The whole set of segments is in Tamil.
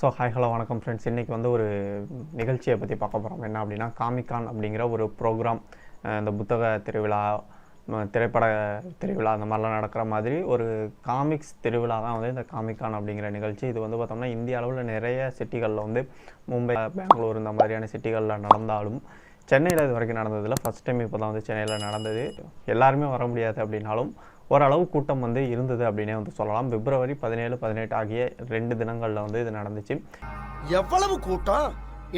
ஸோ ஹாய் ஹலோ வணக்கம் ஃப்ரெண்ட்ஸ் இன்றைக்கி வந்து ஒரு நிகழ்ச்சியை பற்றி பார்க்க போகிறோம் என்ன அப்படின்னா காமிகான் அப்படிங்கிற ஒரு ப்ரோக்ராம் இந்த புத்தக திருவிழா திரைப்பட திருவிழா அந்த மாதிரிலாம் நடக்கிற மாதிரி ஒரு காமிக்ஸ் திருவிழா தான் வந்து இந்த காமிகான் அப்படிங்கிற நிகழ்ச்சி. இது வந்து பார்த்தோம்னா இந்திய அளவில் நிறைய சிட்டிகளில் வந்து மும்பை பெங்களூர் இந்த மாதிரியான சிட்டிகளில் நடந்தாலும் சென்னையில் இது வரைக்கும் நடந்ததில்ல ஃபஸ்ட் டைம் இப்போ தான் வந்து சென்னையில் நடந்தது. எல்லாருமே வர முடியாது அப்படின்னாலும் ஓரளவு கூட்டம் வந்து இருந்தது அப்படின்னே வந்து சொல்லலாம். பிப்ரவரி பதினேழு பதினெட்டு ஆகிய ரெண்டு தினங்களில் வந்து இது நடந்துச்சு. எவ்வளவு கூட்டம்?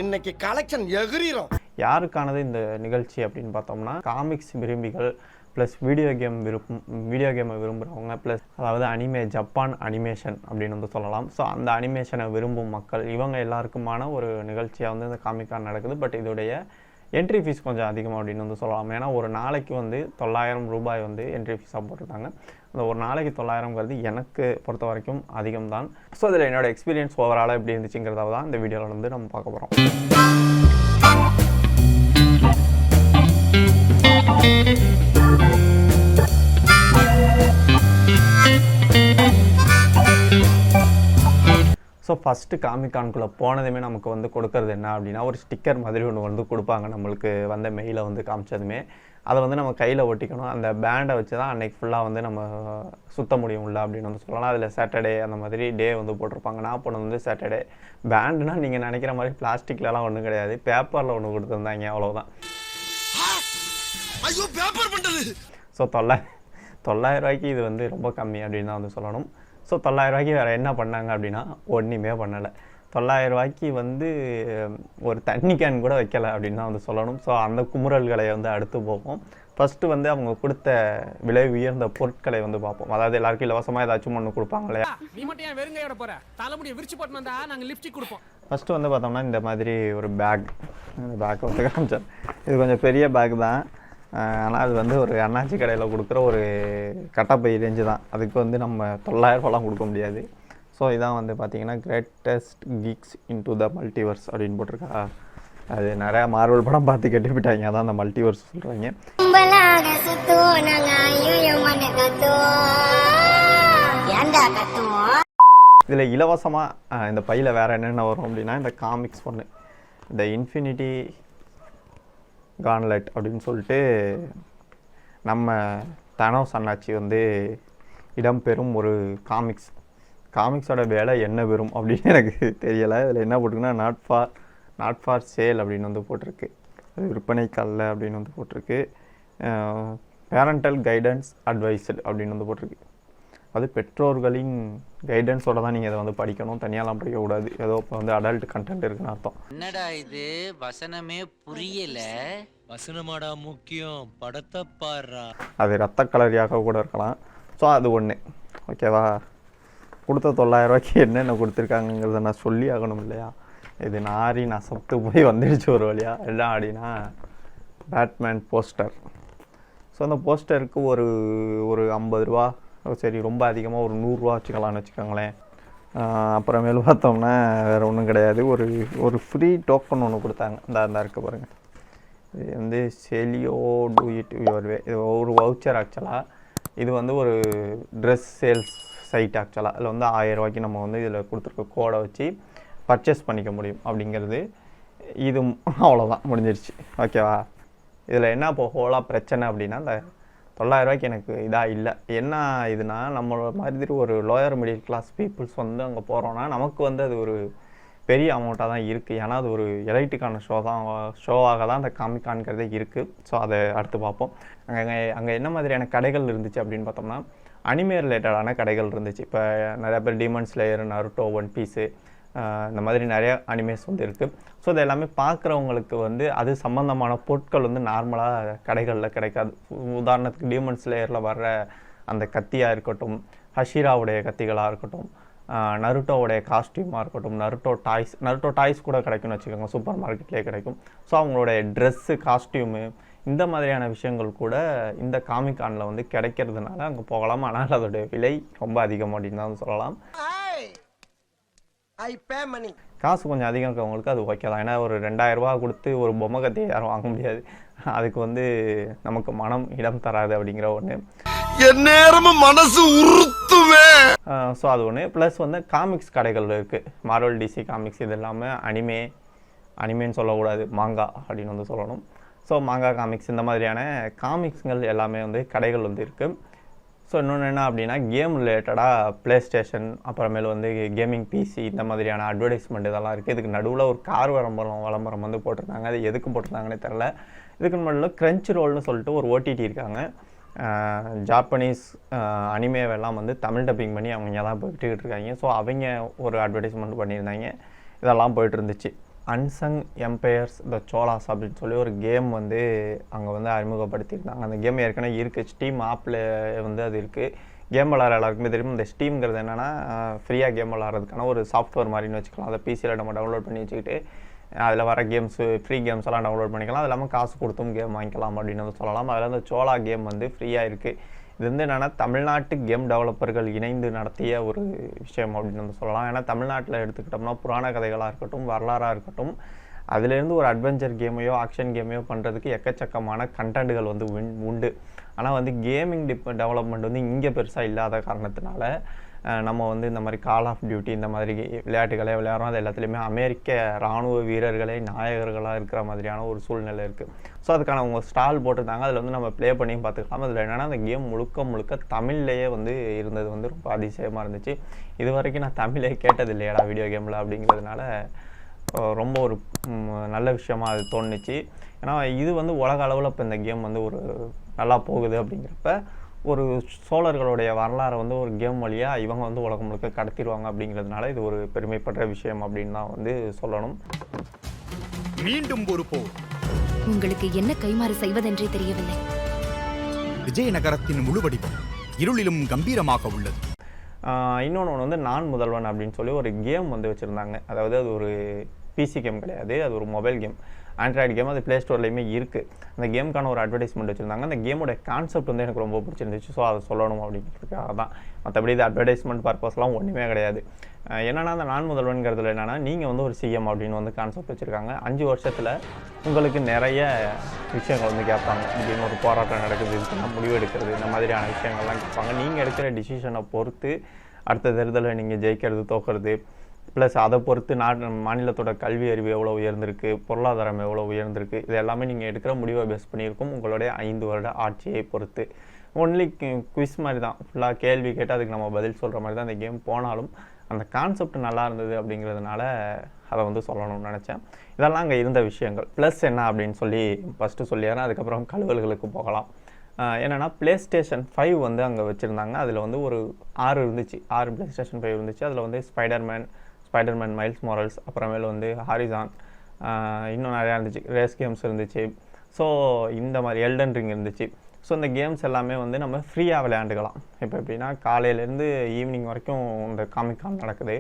இன்னைக்கு கலெக்ஷன் எகிரிறோம் யாருக்கானது இந்த நிகழ்ச்சி அப்படின்னு பார்த்தோம்னா காமிக்ஸ் விரும்பிகள் ப்ளஸ் வீடியோ கேம் விருப்பம் வீடியோ கேமை விரும்புகிறவங்க ப்ளஸ் அதாவது அனிமே ஜப்பான் அனிமேஷன் அப்படின்னு வந்து சொல்லலாம். ஸோ அந்த அனிமேஷனை விரும்பும் மக்கள் இவங்க எல்லாருக்குமான ஒரு நிகழ்ச்சியாக வந்து இந்த காமிக்கான் நடக்குது. பட் இதோடைய என்ட்ரி ஃபீஸ் கொஞ்சம் அதிகம் அப்படின்னு வந்து சொல்லலாம். ஏன்னா ஒரு நாளைக்கு வந்து தொள்ளாயிரம் ரூபாய் வந்து என்ட்ரி ஃபீஸாக போட்டிருக்காங்க. அந்த ஒரு நாளைக்கு தொள்ளாயிரங்கிறது எனக்கு பொறுத்த வரைக்கும் அதிகம் தான். ஸோ இதில் என்னோடய எக்ஸ்பீரியன்ஸ் ஓவராலாக எப்படி இருந்துச்சுங்கிறத தான் இந்த வீடியோவில் வந்து நம்ம பார்க்க போகிறோம் ஸோ ஃபஸ்ட்டு காமிகான்குள்ளே போனதுமே நமக்கு வந்து கொடுக்கறது என்ன அப்படின்னா ஒரு ஸ்டிக்கர் மாதிரி ஒன்று வந்து கொடுப்பாங்க. நம்மளுக்கு வந்த மெயிலை வந்து காமிச்சதுமே. அதை வந்து நம்ம கையில் ஒட்டிக்கணும். அந்த பேண்டை வச்சு தான் அன்னைக்கு ஃபுல்லாக வந்து நம்ம சுத்த முடியும் உள்ள அப்படின்னு வந்து சொல்லலாம். அதில் சாட்டர்டே அந்த மாதிரி டே வந்து போட்டிருப்பாங்க. நான் போனது வந்து சாட்டர்டே பேண்டுனா நீங்கள் நினைக்கிற மாதிரி பிளாஸ்டிக்லலாம் ஒன்றும் கிடையாது. பேப்பரில் ஒன்று கொடுத்துருந்தாங்க. அவ்வளோதான் ஐயோ பேப்பர் ஸோ தொள்ளாய் தொள்ளாயிரம் ரூபாய்க்கு இது வந்து ரொம்ப கம்மி அப்படின்னு தான் வந்து சொல்லணும். ஸோ தொள்ளாயிரம் ரூபாய்க்கு வேறு என்ன பண்ணாங்க அப்படின்னா ஒன்றுமே பண்ணலை. தொள்ளாயிரம் ரூபாய்க்கு வந்து ஒரு தண்ணி கேன் கூட வைக்கல அப்படின்னு தான் வந்து சொல்லணும். ஸோ அந்த குமுறல்களை வந்து அடுத்து போவோம் ஃபஸ்ட்டு வந்து அவங்க கொடுத்த விலை உயர்ந்த பொருட்களை வந்து பார்ப்போம். அதாவது எல்லாருக்கும் இலவசமாக ஏதாச்சும் ஒன்று கொடுப்பாங்க இல்லையா? நீ மட்டும் ஏன் வெறுங்கையோட போற. தலைமுடியை விரிச்சு போட்டு வந்தா நாங்க லிப்ஸ்டிக் கொடுப்போம். ஃபஸ்ட்டு வந்து பார்த்தோம்னா இந்த மாதிரி ஒரு பேக் இந்த பேக் வந்து காமிச்சேன் இது கொஞ்சம் பெரிய பேக் தான். ஆனால் அது வந்து ஒரு அண்ணாச்சி கடையில் கொடுக்குற ஒரு கட்டப்பை ரேஞ்சு தான். அதுக்கு வந்து நம்ம தொள்ளாயிரம் ரூபாலாம் கொடுக்க முடியாது. ஸோ இதான் வந்து பார்த்தீங்கன்னா greatest geeks into the multiverse அப்படின்னு போட்டிருக்கா. அது நிறையா மார்வல் படம் பார்த்து கட்டிவிட்டாங்க அதான் அந்த மல்டிவர்ஸ் சொல்கிறாங்க இதில் இலவசமாக இந்த பையில் வேறு என்னென்ன வரும் அப்படின்னா இந்த காமிக்ஸ் ஒன்று இந்த இன்ஃபினிட்டி கான்லெட் அப்படின்னு சொல்லிட்டு நம்ம தனோஸ் அண்ணாச்சி வந்து இடம்பெறும் ஒரு காமிக்ஸ் காமிக்ஸோட வேலை என்ன பெறும் அப்படின்னு எனக்கு தெரியலை. இதில் என்ன போட்டிருக்குன்னா not for not for sale அப்படின்னு வந்து போட்டிருக்கு. அது விற்பனைக்கல்ல அப்படின்னு வந்து போட்டிருக்கு. பேரண்டல் கைடன்ஸ் அட்வைஸ்டு அப்படின்னு வந்து போட்டிருக்கு. அது பெற்றோர்களின் கைடன்ஸோட தான் நீங்கள் இதை வந்து படிக்கணும். தனியாலாம் படிக்கக்கூடாது. ஏதோ இப்போ வந்து அடல்ட் கண்டென்ட் இருக்குன்னு அர்த்தம். என்னடா இது? வசனமே புரியல. வசனமாடா முக்கியம். படத்தை பாடுறா. அது ரத்த கலரியாக கூட இருக்கலாம். ஸோ அது ஒன்று ஓகேவா கொடுத்த தொள்ளாயிரம் ரூபாய்க்கு என்னென்ன கொடுத்துருக்காங்கங்கிறத நான் சொல்லி ஆகணும் இல்லையா? இது நாரி நசப்ட்டு போய் வந்துடுச்சு ஒரு வழியா. எல்லாம் அப்படின்னா பேட்மேன் போஸ்டர் ஸோ அந்த போஸ்டருக்கு ஒரு ஒரு ஐம்பது ரூபா சரி ரொம்ப அதிகமாக ஒரு நூறுரூவா வச்சுக்கலாம்னு வச்சுக்கோங்களேன். அப்புறமேலு பார்த்தோம்னா வேறு ஒன்றும் கிடையாது. ஒரு ஒரு ஃப்ரீ டோக்கன் ஒன்று கொடுத்தாங்க. இந்த அந்த இருக்க பாருங்கள் இது வந்து Celio do it your way இது ஒரு வவுச்சர் ஆக்சுவலாக இது வந்து ஒரு ட்ரெஸ் சேல்ஸ் சைட் ஆக்சுவலாக அதில் வந்து ஆயிரம் ரூபாய்க்கு நம்ம வந்து இதில் கொடுத்துருக்க கோடை வச்சு பர்ச்சேஸ் பண்ணிக்க முடியும் அப்படிங்கிறது. இது அவ்வளோதான் முடிஞ்சிருச்சு. ஓகேவா இதில் என்ன இப்போ ஹோலாக பிரச்சனை அப்படின்னா இந்த தொள்ளாயிரம் ரூபாய்க்கு எனக்கு இதாக இல்லை. என்ன இதுனா நம்மளோட மாதிரி ஒரு லோயர் மிடில் கிளாஸ் பீப்புள்ஸ் வந்து அங்கே போகிறோன்னா நமக்கு வந்து அது ஒரு பெரிய அமௌண்ட்டாக தான் இருக்குது ஏன்னா அது ஒரு எலைட்டுக்கான ஷோ தான். ஷோவாக தான் அந்த காமிக்கான்கிறதே இருக்குது ஸோ அதை அடுத்து பார்ப்போம். அங்கே அங்கே என்ன மாதிரியான கடைகள் இருந்துச்சு அப்படின்னு பார்த்தோம்னா அனிமே ரிலேட்டடான கடைகள் இருந்துச்சு. இப்போ நிறைய பேர் demon slayer Naruto one piece இந்த மாதிரி நிறைய அனிமேஸ் வந்து இருக்குது ஸோ இது எல்லாமே பார்க்குறவங்களுக்கு வந்து அது சம்மந்தமான பொருட்கள் வந்து நார்மலாக கடைகளில் கிடைக்காது. உதாரணத்துக்கு டீமன்ஸ் லேயரில் வர்ற அந்த கத்தியாக இருக்கட்டும் ஹஷீராவுடைய கத்திகளாக இருக்கட்டும் நருட்டோவுடைய காஸ்டியூமாக இருக்கட்டும் நருட்டோ டாய்ஸ் நருட்டோ டாய்ஸ் கூட கிடைக்கும்னு வச்சுக்கோங்க சூப்பர் மார்க்கெட்லேயே கிடைக்கும். ஸோ அவங்களுடைய ட்ரெஸ்ஸு காஸ்டியூமு இந்த மாதிரியான விஷயங்கள் கூட இந்த காமிகானில் வந்து கிடைக்கிறதுனால அங்கே போகலாம். ஆனால் அதோடைய விலை ரொம்ப அதிகம் அப்படின்னு தான் சொல்லலாம். ஐ பே மணி காசு கொஞ்சம் அதிகம் இருக்கவங்களுக்கு அது ஓகே தான். ஏன்னா ஒரு ரெண்டாயிரம் ரூபாய் கொடுத்து ஒரு பொம்மை கத்தியை யாரும் வாங்க முடியாது. அதுக்கு வந்து நமக்கு மனம் இடம் தராது அப்படிங்கிற ஒன்று என் நேரமும் மனசு உறுத்த கொளுத்துவேன் ஸோ அது ஒன்று ப்ளஸ் வந்து காமிக்ஸ் கடைகள் இருக்குது மார்வல் டிசி காமிக்ஸ் இது எல்லாமே அனிமே அனிமேன்னு சொல்லக்கூடாது. மாங்கா அப்படின்னு வந்து சொல்லணும். ஸோ மாங்கா காமிக்ஸ் இந்த மாதிரியான காமிக்ஸ்கள் எல்லாமே வந்து கடைகள் வந்து இருக்குது ஸோ இன்னொன்று என்ன அப்படின்னா கேம் ரிலேட்டடாக ப்ளே ஸ்டேஷன் அப்புறமேல் வந்து கேமிங் பிசி இந்த மாதிரியான அட்வர்டைஸ்மெண்ட் இதெல்லாம் இருக்குது இதுக்கு நடுவில் ஒரு கார் விளம்பரம் விளம்பரம் வந்து போட்டிருந்தாங்க. அது எதுக்கு போட்டிருந்தாங்கன்னே தெரில இதுக்கு முன்னாடி க்ரன்ச் ரோல்னு சொல்லிட்டு ஒரு ஓடிடி இருக்காங்க. ஜாப்பனீஸ் அனிமேவெல்லாம் வந்து தமிழ் டப்பிங் பண்ணி அவங்க தான் போய்கிட்டு இருக்காங்க. ஸோ அவங்க ஒரு அட்வர்டைஸ்மெண்ட் பண்ணியிருந்தாங்க. இதெல்லாம் போயிட்டு இருந்துச்சு. அன்சங் எம்பையர்ஸ் த சோலாஸ் அப்படின்னு சொல்லி ஒரு கேம் வந்து அங்கே வந்து அறிமுகப்படுத்தியிருந்தாங்க. அந்த கேம் ஏற்கனவே இருக்குது ஸ்டீம் ஆப்பில் வந்து அது இருக்குது கேம் விளாட்ற எல்லாருக்குமே தெரியும். இந்த ஸ்டீம்ங்கிறது என்னென்னா ஃப்ரீயாக கேம் விளாட்றதுக்கான ஒரு சாஃப்ட்வேர் மாதிரின்னு வச்சுக்கலாம். அதை பிசியில் நம்ம டவுன்லோட் பண்ணி வச்சுக்கிட்டு அதில் வர கேம்ஸு ஃப்ரீ கேம்ஸ் எல்லாம் டவுன்லோட் பண்ணிக்கலாம். அது இல்லாமல் காசு கொடுத்தும் கேம் வாங்கிக்கலாம் அப்படின்னு வந்து சொல்லலாம். அதில் அந்த சோலா கேம் வந்து ஃப்ரீயாக இருக்குது இது வந்து என்னென்னா தமிழ்நாட்டு கேம் டெவலப்பர்கள் இணைந்து நடத்திய ஒரு விஷயம் அப்படின்னு நம்ம சொல்லலாம். ஏன்னா தமிழ்நாட்டில் எடுத்துக்கிட்டோம்னா புராண கதைகளாக இருக்கட்டும் வரலாறாக இருக்கட்டும் அதுலேருந்து ஒரு அட்வென்ச்சர் கேமையோ ஆக்ஷன் கேமையோ பண்ணுறதுக்கு எக்கச்சக்கமான கண்டென்ட்டுகள் வந்து உண்- உண்டு. ஆனால் வந்து கேமிங் டிப் டெவலப்மெண்ட் வந்து இங்கே பெருசாக இல்லாத காரணத்தினால நம்ம வந்து இந்த மாதிரி கால் ஆஃப் டியூட்டி இந்த மாதிரி விளையாட்டுகளே விளையாடுறோம். அது எல்லாத்துலேயுமே அமெரிக்க இராணுவ வீரர்களே நாயகர்களாக இருக்கிற மாதிரியான ஒரு சூழ்நிலை இருக்குது ஸோ அதுக்கான அவங்க ஸ்டால் போட்டிருந்தாங்க. அதில் வந்து நம்ம ப்ளே பண்ணியும் பார்த்துக்கலாம். அதில் என்னென்னா அந்த கேம் முழுக்க முழுக்க தமிழ்லேயே வந்து இருந்தது வந்து ரொம்ப அதிசயமாக இருந்துச்சு. இது வரைக்கும் நான் தமிழே கேட்டது இல்லையாடா வீடியோ கேமில் அப்படிங்கிறதுனால ரொம்ப ஒரு நல்ல விஷயமா அது தோணுச்சு. ஏன்னா இது வந்து உலக அளவில் இப்போ இந்த கேம் வந்து ஒரு நல்லா போகுது அப்படிங்கிறப்ப ஒரு சோழர்களுடைய வரலாறை வந்து ஒரு கேம் வழியாக இவங்க வந்து உலகம் முழுக்க கடத்திடுவாங்க அப்படிங்கிறதுனால இது ஒரு பெருமைப்படுற விஷயம் அப்படின்னு தான் வந்து சொல்லணும். மீண்டும் ஒரு போர். உங்களுக்கு என்ன கைமாறு செய்வதென்றே தெரியவில்லை. விஜயநகரத்தின் முழு வடிவம் இருளிலும் கம்பீரமாக உள்ளது. இன்னொன்று ஒன்று வந்து நான் முதல்வன் அப்படின்னு சொல்லி ஒரு கேம் வந்து வச்சுருந்தாங்க. அதாவது அது ஒரு பிசி கேம் கிடையாது அது ஒரு மொபைல் கேம் ஆண்ட்ராய்டு கேம் அது ப்ளே ஸ்டோர்லேயுமே இருக்குது அந்த கேமுக்கான ஒரு அட்வர்டைஸ்மெண்ட் வச்சுருந்தாங்க. அந்த கேமோட கான்செப்ட் வந்து எனக்கு ரொம்ப பிடிச்சிருந்துச்சு. ஸோ அதை சொல்லணும் அப்படிங்கிறதுக்காக தான் மற்றபடி இது அட்வர்டைஸ்மெண்ட் பர்பஸ்லாம் ஒன்றுமே கிடையாது. என்னென்னா அந்த நான் முதல்வன்கிறதுல என்னென்னா நீங்கள் வந்து ஒரு சிஎம் அப்படின்னு வந்து கான்செப்ட் வச்சுருக்காங்க. அஞ்சு வருஷத்தில் உங்களுக்கு நிறைய விஷயங்கள் வந்து கேட்பாங்க. இப்படின்னு ஒரு போராட்டம் நடக்குது. இதுக்கெல்லாம் முடிவு எடுக்கிறது? இந்த மாதிரியான விஷயங்கள்லாம் கேட்பாங்க. நீங்கள் எடுக்கிற டிசிஷனை பொறுத்து அடுத்த தேர்தலில் நீங்கள் ஜெயிக்கிறது தோக்கிறது ப்ளஸ் அதை பொறுத்து நாட்டு மாநிலத்தோட கல்வி அறிவு எவ்வளோ உயர்ந்திருக்கு பொருளாதாரம் எவ்வளோ உயர்ந்திருக்கு இது எல்லாமே நீங்கள் எடுக்கிற முடிவை பேஸ் பண்ணியிருக்கும் உங்களுடைய ஐந்து வருட ஆட்சியை பொறுத்து. ஒன்லி குவிஸ் மாதிரி தான். ஃபுல்லாக கேள்வி கேட்டு அதுக்கு நம்ம பதில் சொல்கிற மாதிரி தான் அந்த கேம் போனாலும் அந்த கான்செப்ட் நல்லா இருந்தது அப்படிங்கிறதுனால அதை வந்து சொல்லணும்னு நினச்சேன். இதெல்லாம் அங்கே இருந்த விஷயங்கள். ப்ளஸ் என்ன அப்படின்னு சொல்லி ஃபஸ்ட்டு சொல்லிடுறேன் அதுக்கப்புறம் கழுவல்களுக்கு போகலாம். என்னென்னா என்னன்னா ப்ளே ஸ்டேஷன் ஃபைவ் வந்து அங்கே வச்சுருந்தாங்க. அதில் வந்து ஒரு ஆறு இருந்துச்சு. ஆறு ப்ளே ஸ்டேஷன் ஃபைவ் இருந்துச்சு. அதில் வந்து ஸ்பைடர்மேன் ஸ்பைடர்மேன் மைல்ஸ் மாரல்ஸ் அப்புறமேல் வந்து ஹாரிசான் இன்னும் நிறையா இருந்துச்சு. ரேஸ் கேம்ஸ் இருந்துச்சு. ஸோ இந்த மாதிரி எல்டன் ரிங் இருந்துச்சு. ஸோ இந்த கேம்ஸ் எல்லாமே வந்து நம்ம ஃப்ரீயாக விளையாண்டுக்கலாம். இப்போ எப்படின்னா காலையிலேருந்து ஈவினிங் வரைக்கும் இந்த காமிக்கான் நடக்குது.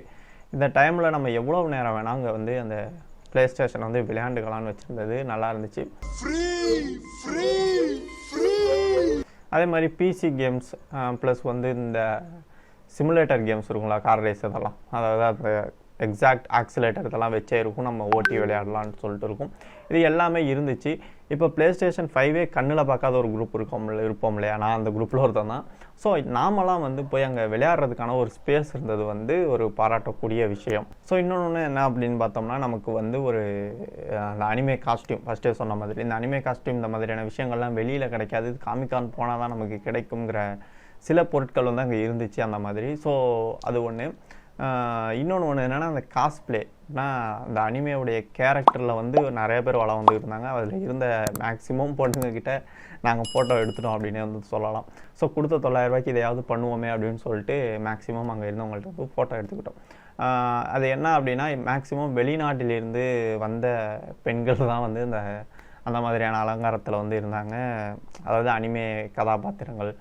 இந்த டைமில் நம்ம எவ்வளோ நேரம் வேணால் அங்கே வந்து அந்த ப்ளே ஸ்டேஷன் வந்து விளையாண்டுக்கலாம்னு வச்சுருந்தது நல்லா இருந்துச்சு. அதே மாதிரி பிசி கேம்ஸ் ப்ளஸ் வந்து இந்த சிமுலேட்டர் கேம்ஸ் இருக்குங்களா கார் ரேஸ் இதெல்லாம். அதாவது அந்த எக்ஸாக்ட் ஆக்சிலேட்டர் இதெல்லாம் வச்சே இருக்கும். நம்ம ஓட்டி விளையாடலான்னு சொல்லிட்டு இருக்கும். இது எல்லாமே இருந்துச்சு. இப்போ ப்ளே ஸ்டேஷன் ஃபைவே கண்ணில் பார்க்காத ஒரு குரூப் இருக்கோம் இருப்போம் இல்லையா? நான் அந்த குரூப்பில் ஒருத்தன் தான். ஸோ நாமெல்லாம் வந்து போய் அங்கே விளையாடுறதுக்கான ஒரு ஸ்பேஸ் இருந்தது வந்து ஒரு பாராட்டக்கூடிய விஷயம். ஸோ இன்னொன்று என்ன அப்படின்னு பார்த்தோம்னா நமக்கு வந்து ஒரு அந்த அனிமே காஸ்டியூம் ஃபஸ்ட்டே சொன்ன மாதிரி இந்த அனிமே காஸ்டியூம் இந்த மாதிரியான விஷயங்கள்லாம் வெளியில் கிடைக்காது. காமிக்கான் போனால் தான் நமக்கு கிடைக்குங்கிற சில பொருட்கள் வந்து அங்கே இருந்துச்சு அந்த மாதிரி. ஸோ அது ஒன்று இன்னொன்று ஒன்று என்னென்னா அந்த காஸ்ப்ளே அந்த அனிமையுடைய கேரக்டரில் வந்து நிறைய பேர் வளம் வந்து இருந்தாங்க. அதில் இருந்த மேக்ஸிமம் பொண்ணுங்கக்கிட்ட நாங்கள் ஃபோட்டோ எடுத்துட்டோம் அப்படின்னு வந்து சொல்லலாம். ஸோ கொடுத்த தொள்ளாயிரரூபாய்க்கு இதையாவது பண்ணுவோமே அப்படின்னு சொல்லிட்டு மேக்ஸிமம் அங்கே இருந்தவங்கள்ட்ட வந்து ஃபோட்டோ எடுத்துக்கிட்டோம். அது என்ன அப்படின்னா மேக்ஸிமம் வெளிநாட்டிலிருந்து வந்த பெண்கள் தான் வந்து இந்த அந்த மாதிரியான அலங்காரத்தில் வந்து இருந்தாங்க. அதாவது அனிமே கதாபாத்திரங்கள்.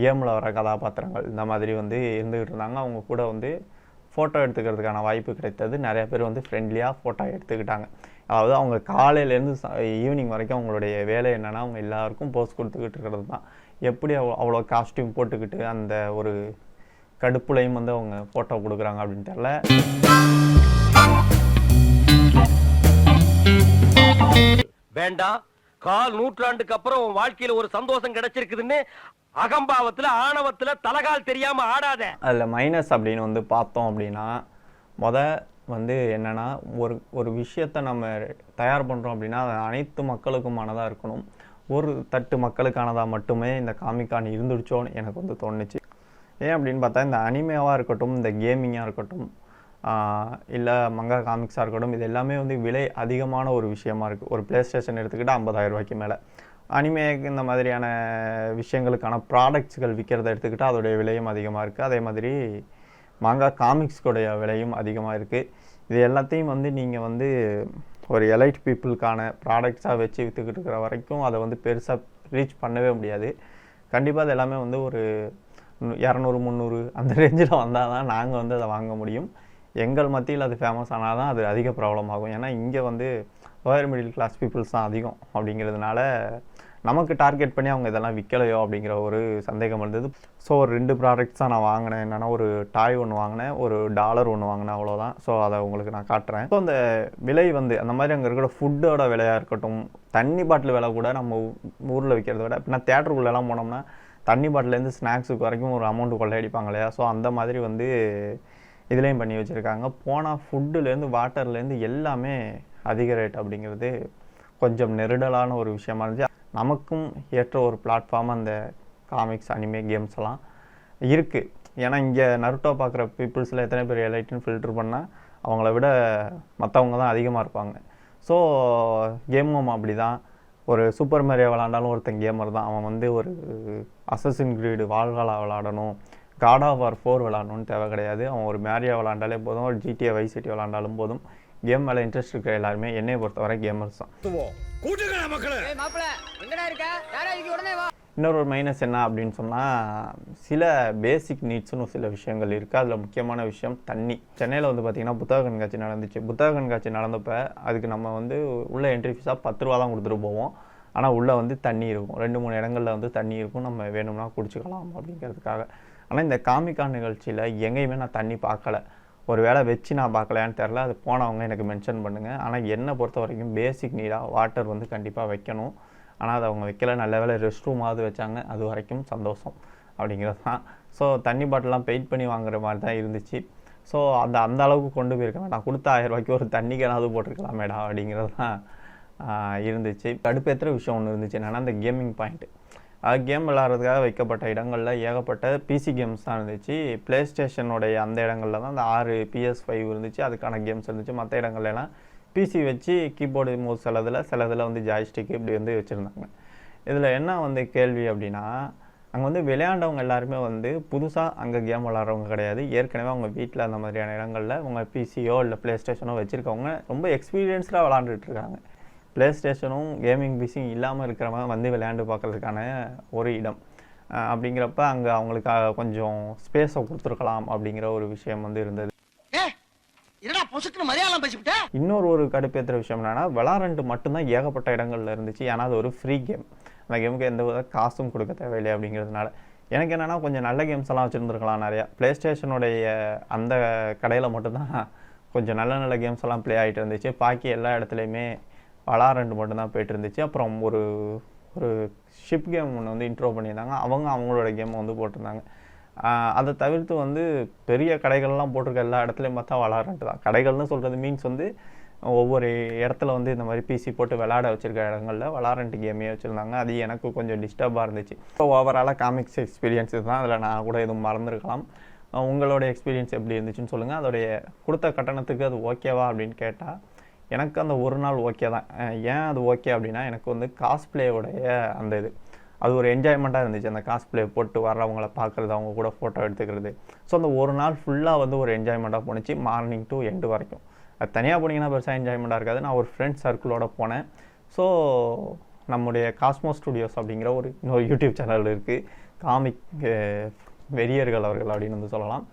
கேமில் வர கதாபாத்திரங்கள் இந்த மாதிரி வந்து இருந்துக்கிட்டு இருந்தாங்க. அவங்க கூட வந்து ஃபோட்டோ எடுத்துக்கிறதுக்கான வாய்ப்பு கிடைத்தது. நிறைய பேர் வந்து ஃப்ரெண்ட்லியாக ஃபோட்டோ எடுத்துக்கிட்டாங்க. அதாவது அவங்க காலையிலேருந்து ஈவினிங் வரைக்கும் அவங்களுடைய வேலை என்னென்னா அவங்க எல்லாருக்கும் போஸ்ட் கொடுத்துக்கிட்டு இருக்கிறது தான். எப்படி அவ்வளோ அவ்வளோ காஸ்டியூம் போட்டுக்கிட்டு அந்த ஒரு கடுப்புலையும் வந்து அவங்க ஃபோட்டோ கொடுக்குறாங்க அப்படின்னு தெரில வேண்டாம். கால் நூற்றாண்டுக்கு அப்புறம் உன் வாழ்க்கையில ஒரு சந்தோஷம் கிடைச்சிருக்குதுன்னு அகம்பாவத்துல ஆணவத்துல தலகால் தெரியாம ஆடாத. அதில் மைனஸ் அப்படின்னு வந்து பார்த்தோம் அப்படின்னா முத வந்து என்னன்னா ஒரு ஒரு விஷயத்தை நம்ம தயார் பண்ணுறோம் அப்படின்னா அது அனைத்து மக்களுக்குமானதாக இருக்கணும். ஒரு தட்டு மக்களுக்கானதாக மட்டுமே இந்த காமிக்கான் இருந்துடுச்சோன்னு எனக்கு வந்து தோணுச்சு. ஏன் அப்படின்னு பார்த்தா இந்த அனிமேவாக இருக்கட்டும் இந்த கேமிங்காக இருக்கட்டும் இல்லை மங்கா காமிக்ஸாக இருக்கட்டும் இது எல்லாமே வந்து விலை அதிகமான ஒரு விஷயமா இருக்குது ஒரு ப்ளே ஸ்டேஷன் எடுத்துக்கிட்டால் ஐம்பதாயிரம் ரூபாய்க்கு மேலே. அனிமே இந்த மாதிரியான விஷயங்களுக்கான ப்ராடக்ட்ஸ்கள் விற்கிறத எடுத்துக்கிட்டால் அதோடைய விலையும் அதிகமாக இருக்குது அதே மாதிரி மாங்கா காமிக்ஸ்களுடைய விலையும் அதிகமாக இருக்குது இது எல்லாத்தையும் வந்து நீங்கள் வந்து ஒரு எலைட் பீப்புளுக்கான ப்ராடக்ட்ஸாக வச்சு விற்றுக்கிட்டு இருக்கிற வரைக்கும் அதை வந்து பெருசாக ரீச் பண்ணவே முடியாது. கண்டிப்பாக அது எல்லாமே வந்து ஒரு இரநூறு முந்நூறு அந்த ரேஞ்சில் வந்தால் தான் நாங்கள் வந்து அதை வாங்க முடியும். எங்கள் மத்தியில் அது ஃபேமஸ் ஆனால் தான் அது அதிக ப்ராப்ளம் ஆகும். ஏன்னா இங்கே வந்து லோயர் மிடில் கிளாஸ் பீப்புள்ஸ் தான் அதிகம் அப்படிங்கிறதுனால நமக்கு டார்கெட் பண்ணி அவங்க இதெல்லாம் விற்கலையோ அப்படிங்கிற ஒரு சந்தேகம் இருந்தது. ஸோ ஒரு ரெண்டு ப்ராடக்ட்ஸ் தான் நான் வாங்கினேன். என்னென்னா ஒரு டாய் ஒன்று வாங்கினேன் ஒரு டாலர் ஒன்று வாங்கினேன் அவ்வளோதான் ஸோ அதை உங்களுக்கு நான் காட்டுறேன். ஸோ அந்த விலை வந்து அந்த மாதிரி அங்கே இருக்கிற ஃபுட்டோட விலையாக இருக்கட்டும் தண்ணி பாட்டில் விலை கூட நம்ம ஊரில் விற்கிறத விட இப்போ நான் தேட்டருக்குள்ளெல்லாம் போனோம்னா தண்ணி பாட்டிலேருந்து ஸ்நாக்ஸுக்கு வரைக்கும் ஒரு அமௌண்ட் கொள்ளையடிப்பாங்க இல்லையா? ஸோ அந்த மாதிரி வந்து இதுலேயும் பண்ணி வச்சுருக்காங்க. போனால் ஃபுட்டுலேருந்து வாட்டர்லேருந்து எல்லாமே அதிக ரேட் அப்படிங்கிறது கொஞ்சம் நெருடலான ஒரு விஷயமா இருந்துச்சு. நமக்கும் ஏற்ற ஒரு பிளாட்ஃபார்ம் அந்த காமிக்ஸ் அனிமே கேம்ஸ் எல்லாம் இருக்குது ஏன்னா இங்கே நருட்டோ பார்க்குற பீப்புள்ஸில் எத்தனை பேர் எலைட்டுன்னு ஃபில்டர் பண்ணால் அவங்கள விட மற்றவங்க தான் அதிகமாக இருப்பாங்க. ஸோ கேமும் அப்படி தான் ஒரு சூப்பர் மேரியோ விளாண்டாலும் ஒருத்தன் கேமர் தான். அவன் வந்து ஒரு அசசின் கிரீடு வாழ்காலா விளாடணும் காட் ஆஃப் வார் ஃபோர் விளாடணும்னு தேவை கிடையாது. அவன் ஒரு மேரியா விளாண்டாலே போதும். ஒரு ஜிடிஏ வை சிட்டி விளாண்டாலும் போதும். கேம் மேலே இன்ட்ரெஸ்ட் இருக்கிற எல்லாருமே என்னைய பொறுத்தவரை கேமர்ஸ் தான். கூட்டுங்களா மக்களே. மாப்பிள எங்கடா இருக்க? யாரா உடனே வா. இன்னொரு ஒரு மைனஸ் என்ன அப்படின்னு சொன்னால் சில பேசிக் நீட்ஸ்னு சில விஷயங்கள் இருக்குது அதில் முக்கியமான விஷயம் தண்ணி. சென்னையில் வந்து பார்த்திங்கன்னா புத்தக கண்காட்சி நடந்துச்சு. புத்தக கண்காட்சி நடந்தப்ப அதுக்கு நம்ம வந்து உள்ள என்ட்ரி ஃபீஸாக பத்து ரூபா தான் கொடுத்துட்டு போவோம். ஆனால் உள்ளே வந்து தண்ணி இருக்கும். ரெண்டு மூணு இடங்களில் வந்து தண்ணி இருக்கும். நம்ம வேணும்னா குடிச்சுக்கலாம் அப்படிங்கிறதுக்காக. ஆனால் இந்த காமிக்கான் நிகழ்ச்சியில் எங்கேயுமே நான் தண்ணி பார்க்கல. ஒரு வேளை வச்சு நான் பார்க்கலையான்னு தெரில அது போனவங்க எனக்கு மென்ஷன் பண்ணுங்கள் ஆனால் என்னை பொறுத்த வரைக்கும் பேசிக் நீடாக வாட்டர் வந்து கண்டிப்பாக வைக்கணும். ஆனால் அதை அவங்க வைக்கல. நல்ல வேலை ரெஸ்ட் ரூமாவது வச்சாங்க. அது வரைக்கும் சந்தோஷம் அப்படிங்கிறது தான் ஸோ தண்ணி பாட்டிலாம் பெயிண்ட் பண்ணி வாங்குற மாதிரி தான் இருந்துச்சு. ஸோ அந்த அந்த அளவுக்கு கொண்டு போயிருக்க வேண்டாம் கொடுத்த ஆயிரம் ரூபாய்க்கு ஒரு தண்ணி கேனாவது போட்டிருக்கலாமேடா அப்படிங்கிறது தான் இருந்துச்சு. கடுப்பேற்றுற விஷயம் ஒன்று இருந்துச்சு. என்னென்னா அந்த கேமிங் பாயிண்ட்டு கேம் விளாட்றதுக்காக வைக்கப்பட்ட இடங்களில் ஏகப்பட்ட பிசி கேம்ஸ் தான் இருந்துச்சு. ப்ளே ஸ்டேஷனுடைய அந்த இடங்களில் தான் அந்த ஆறு பிஎஸ் ஃபைவ் இருந்துச்சு. அதுக்கான கேம்ஸ் இருந்துச்சு. மற்ற இடங்கள்லாம் பிசி வச்சு கீபோர்டு மோஸ் சிலதில் சிலதில் வந்து ஜாய்ஸ்டிக் இப்படி வந்து வச்சுருந்தாங்க. இதில் என்ன வந்து கேள்வி அப்படின்னா அங்கே வந்து விளையாண்டவங்க எல்லாருமே வந்து புதுசாக அங்கே கேம் விளாட்றவங்க கிடையாது. ஏற்கனவே அவங்க வீட்டில் அந்த மாதிரியான இடங்களில் அவங்க பிசியோ இல்லை ப்ளே ஸ்டேஷனோ வச்சுருக்கவங்க ரொம்ப எக்ஸ்பீரியன்ஸ்டாக விளாண்டுட்டு இருக்காங்க. ப்ளே ஸ்டேஷனும் கேமிங் பிசியும் இல்லாமல் இருக்கிறவங்க வந்து விளையாண்டு பார்க்கறதுக்கான ஒரு இடம். அப்படிங்கிறப்ப அங்கே அவங்களுக்கு கொஞ்சம் ஸ்பேஸை கொடுத்துருக்கலாம் அப்படிங்கிற ஒரு விஷயம் வந்து இருந்தது. இன்னொரு ஒரு கடுப்பேற்றுற விஷயம் என்னன்னா விளாரண்டு மட்டும்தான் ஏகப்பட்ட இடங்கள்ல இருந்துச்சு. ஏன்னா அது ஒரு ஃப்ரீ கேம் அந்த கேமுக்கு எந்த வித காசும் கொடுக்க தேவையில்லை அப்படிங்கிறதுனால. எனக்கு என்னன்னா கொஞ்சம் நல்ல கேம்ஸ் எல்லாம் வச்சுருந்துருக்கலாம் நிறையா. ப்ளே ஸ்டேஷனுடைய அந்த கடையில் மட்டும்தான் கொஞ்சம் நல்ல நல்ல கேம்ஸ் எல்லாம் ப்ளே ஆகிட்டு இருந்துச்சு. பாக்கி எல்லா இடத்துலையுமே விளாரண்டு மட்டும்தான் போயிட்டு இருந்துச்சு அப்புறம் ஒரு ஒரு ஷிப் கேம் ஒன்று வந்து இன்ட்ரோ பண்ணியிருந்தாங்க. அவங்க அவங்களோட கேமை வந்து போட்டிருந்தாங்க. அதை தவிர்த்து வந்து பெரிய கடைகள்லாம் போட்டிருக்க எல்லா இடத்துலையும் பார்த்தா விளாட்றன்ட்டு தான். கடைகள்னு சொல்கிறது மீன்ஸ் வந்து ஒவ்வொரு இடத்துல வந்து இந்த மாதிரி பிசி போட்டு விளாட வச்சுருக்க இடங்கள்ல விளாட்றன்ட்டு கேமே வச்சுருந்தாங்க. அது எனக்கு கொஞ்சம் டிஸ்டர்பாக இருந்துச்சு. இப்போ ஓவராலாக காமிக்ஸ் எக்ஸ்பீரியன்ஸ் தான். அதில் நான் கூட எதுவும் மறந்துருக்கலாம். உங்களோட எக்ஸ்பீரியன்ஸ் எப்படி இருந்துச்சுன்னு சொல்லுங்கள் அதோடைய கொடுத்த கட்டணத்துக்கு அது ஓகேவா அப்படின்னு கேட்டால் எனக்கு அந்த ஒரு நாள் ஓகே தான். ஏன் அது ஓகே அப்படின்னா எனக்கு வந்து காஸ்பிளேவுடைய அந்த இது அது ஒரு என்ஜாய்மெண்ட்டாக இருந்துச்சு. அந்த காஸ்பிளே போட்டு வர்றவங்கள பார்க்குறது அவங்க கூட ஃபோட்டோ எடுத்துக்கிறது. ஸோ அந்த ஒரு நாள் ஃபுல்லாக வந்து ஒரு என்ஜாய்மெண்ட்டாக போணுச்சு மார்னிங் டு எண்டு வரைக்கும். அது தனியாக போனீங்கன்னா பெருசாக என்ஜாய்மெண்ட்டாக இருக்காது. நான் ஒரு ஃப்ரெண்ட்ஸ் சர்க்கிளோட போனேன். ஸோ நம்முடைய காஸ்மோ ஸ்டுடியோஸ் அப்படிங்கிற ஒரு இன்னொரு யூடியூப் சேனல் இருக்குது காமிக் வெறியர்கள் அவர்கள் அப்படின்னு வந்து சொல்லலாம்.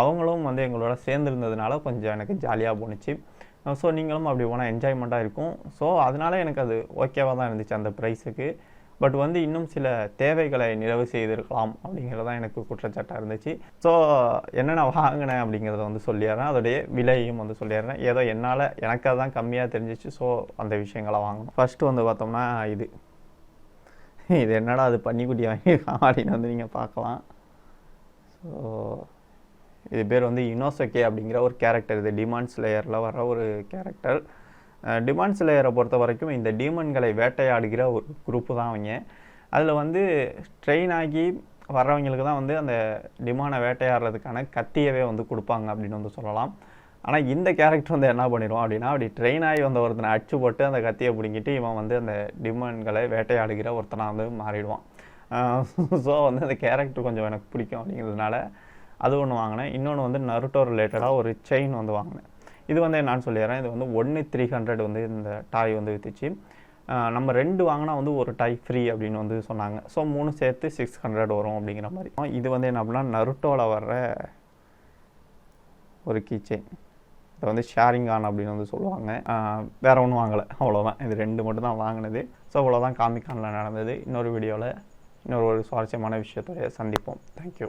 அவங்களும் வந்து எங்களோட சேர்ந்துருந்ததுனால கொஞ்சம் எனக்கு ஜாலியாக போணுச்சு. Uh, ஸோ நீங்களும் அப்படி போனால் என்ஜாய்மெண்ட்டாக இருக்கும். ஸோ அதனால் எனக்கு அது ஓகேவாக தான் இருந்துச்சு அந்த ப்ரைஸுக்கு பட் வந்து இன்னும் சில தேவைகளை நிறைவு செய்திருக்கலாம் அப்படிங்கிறது தான் எனக்கு குற்றச்சாட்டாக இருந்துச்சு. ஸோ என்னென்ன வாங்கினேன் அப்படிங்கிறத வந்து சொல்லிடுறேன். அதோடைய விலையும் வந்து சொல்லிடுறேன். ஏதோ என்னால் எனக்கு அதுதான் கம்மியாக தெரிஞ்சிச்சு. ஸோ அந்த விஷயங்களை வாங்கணும். ஃபஸ்ட்டு வந்து பார்த்தோம்னா இது. இது என்னடா அது பன்னிக்குட்டி வாங்கியிருக்கான் அப்படின்னு வந்து நீங்கள் பார்க்கலாம். ஸோ இது பேர் வந்து இனோசக்கே அப்படிங்கிற ஒரு கேரக்டர் இது டிமான்ஸ் லேயரில் வர ஒரு கேரக்டர் டிமான்ஸ் லேயரை பொறுத்த வரைக்கும் இந்த டீமன்களை வேட்டையாடுகிற ஒரு குரூப்பு தான் அவங்க. அதில் வந்து ட்ரெயின் ஆகி வர்றவங்களுக்கு தான் வந்து அந்த டிமானை வேட்டையாடுறதுக்கான கத்தியவே வந்து கொடுப்பாங்க அப்படின்னு வந்து சொல்லலாம். ஆனால் இந்த கேரக்டர் வந்து என்ன பண்ணிடுவோம் அப்படின்னா அப்படி ட்ரெயின் ஆகி வந்த ஒருத்தனை அடிச்சு போட்டு அந்த கத்தியை பிடிங்கிட்டு இவன் வந்து அந்த டிமான்களை வேட்டையாடுகிற ஒருத்தனாக வந்து மாறிடுவான். ஸோ வந்து அந்த கேரக்டர் கொஞ்சம் எனக்கு பிடிக்கும் அப்படிங்கிறதுனால அது ஒன்று வாங்கினேன். இன்னொன்று வந்து நருட்டோ ரிலேட்டடாக ஒரு செயின் வந்து வாங்கினேன். இது வந்து நான் சொல்லிடுறேன். இது வந்து ஒன்று த்ரீ ஹண்ட்ரட் வந்து இந்த டாய் வந்து வித்துச்சு. நம்ம ரெண்டு வாங்கினா வந்து ஒரு டாய் ஃப்ரீ அப்படின்னு வந்து சொன்னாங்க. ஸோ மூணு சேர்த்து சிக்ஸ் ஹண்ட்ரட் வரும் அப்படிங்கிற மாதிரி. இது வந்து என்ன அப்படின்னா நருட்டோவில் வர்ற ஒரு கீ இதை வந்து ஷேரிங் ஆன் அப்படின்னு வந்து சொல்லுவாங்க. ஆஹ் வேற ஒன்றும் வாங்கலை. அவ்வளோதான் இது ரெண்டு மட்டும் தான் வாங்கினது. ஸோ அவ்வளோதான் காமிக்கானில் நடந்தது. இன்னொரு வீடியோவில் இன்னொரு ஒரு சுவாரஸ்யமான விஷயத்தோடைய சந்திப்போம். தேங்க்யூ